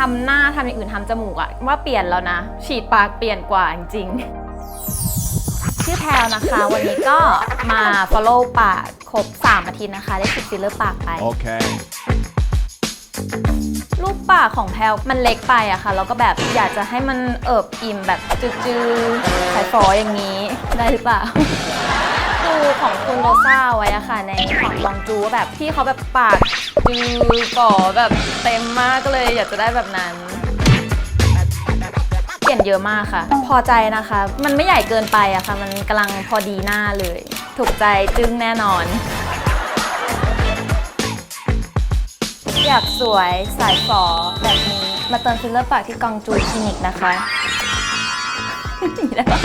ทำหน้าทำอย่างอื่นทำจมูกอะว่าเปลี่ยนแล้วนะ ฉีดปากเปลี่ยนกว่าจริงๆชื่อแพลวนะคะ วันนี้ก็มา follow ปากครบ3อาทิตย์นะคะ ได้ฉีดฟิลเลอร์ปากไป Okay. รูปปากของแพลวมันเล็กไปอะค่ะแล้วก็แบบอยากจะให้มันเอิบอิ่มแบบจืดๆสายฟออย่างนี้ได้หรือเปล่าดูของคุณ โรซ่าไว้อะค่ะ ในของลองจูว่าแบบพี่เขาแบบปากจืดก่อแบบเต็มมากก็เลยอยากจะได้แบบนั้น เปลี่ยนเยอะมากค่ะ พอใจนะคะ มันไม่ใหญ่เกินไปอะค่ะ มันกำลังพอดีหน้าเลย ถูกใจจึ้งแน่นอน อยากสวยสายฝอแบบนี้ มาเติมฟิลเลอร์ปากที่กองจูคลินิกนะคะ ได้ปะ